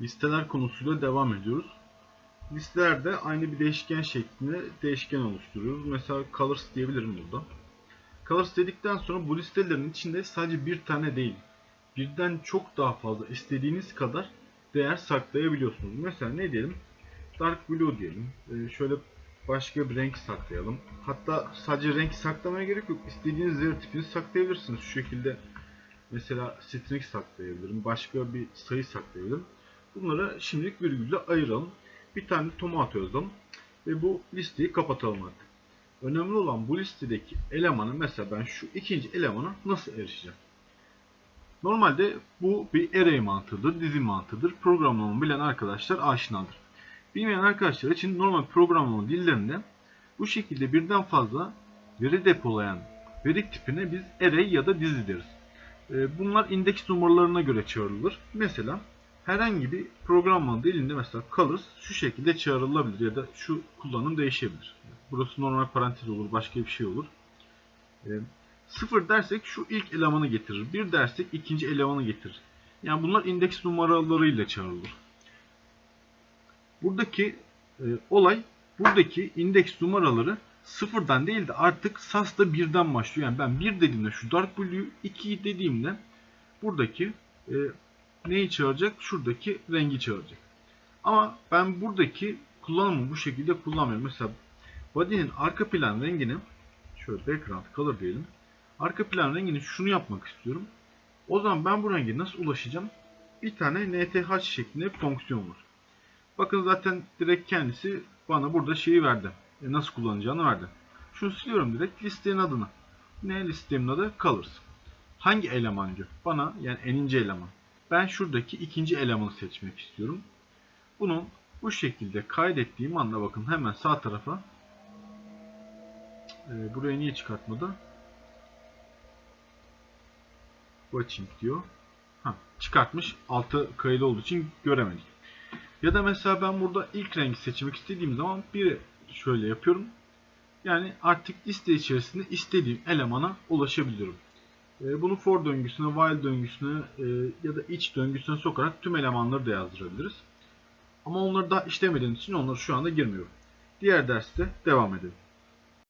listeler konusuyla devam ediyoruz. Listelerde aynı bir değişken şeklinde değişken oluşturuyoruz. Mesela colors diyebilirim burada. Colors dedikten sonra bu listelerin içinde sadece bir tane değil, birden çok daha fazla istediğiniz kadar değer saklayabiliyorsunuz. Mesela ne diyelim? Dark blue diyelim. Ee, şöyle başka bir renk saklayalım. Hatta sadece renk saklamaya gerek yok. İstediğiniz değer tipini saklayabilirsiniz. Şu şekilde mesela string saklayabilirim. Başka bir sayı saklayabilirim. Bunları şimdilik virgülle ayıralım. Bir tane tomato yazalım. Ve bu listeyi kapatalım artık. Önemli olan bu listedeki elemanı mesela ben şu ikinci elemana nasıl erişeceğim? Normalde bu bir array mantığıdır, dizi mantığıdır. Programlama bilen arkadaşlar aşinadır. Bilmeyen arkadaşlar için normal programlama dillerinde bu şekilde birden fazla veri depolayan veri tipine biz array ya da dizi deriz. Ee, Bunlar indeks numaralarına göre çağrılır. Mesela herhangi bir programlama dilinde mesela colors şu şekilde çağrılabilir ya da şu kullanım değişebilir. Burası normal parantez olur, başka bir şey olur. Ee, Sıfır dersek şu ilk elemanı getirir. Bir dersek ikinci elemanı getirir. Yani bunlar indeks numaralarıyla çağrılır. Buradaki e, olay buradaki indeks numaraları sıfırdan değil de artık SAS'ta birden başlıyor. Yani ben bir dediğimde şu dark blue'yu 2 dediğimde buradaki e, neyi çağıracak? Şuradaki rengi çağıracak. Ama ben buradaki kullanımı bu şekilde kullanmıyorum. Mesela body'nin arka plan rengini şöyle background color diyelim. Arka plan rengini şunu yapmak istiyorum. O zaman ben bu renge nasıl ulaşacağım? Bir tane NTH şeklinde fonksiyon var. Bakın zaten direkt kendisi bana burada şeyi verdi. E, nasıl kullanacağını verdi. Şunu siliyorum direkt listenin adını. Ne listemin adı? Colors. Hangi eleman diyor? Bana yani eninci eleman. Ben şuradaki ikinci elemanı seçmek istiyorum. Bunu bu şekilde kaydettiğim anda bakın hemen sağ tarafa e, buraya niye çıkartmadı? Watching diyor. Ha, çıkartmış. Altı kayılı olduğu için göremedik. Ya da mesela ben burada ilk rengi seçmek istediğim zaman bir şöyle yapıyorum. Yani artık liste içerisinde istediğim elemana ulaşabiliyorum. E, Bunu for döngüsüne, while döngüsüne e, ya da iç döngüsüne sokarak tüm elemanları da yazdırabiliriz. Ama onları daha işlemediğim için onları şu anda girmiyorum. Diğer derste devam edelim.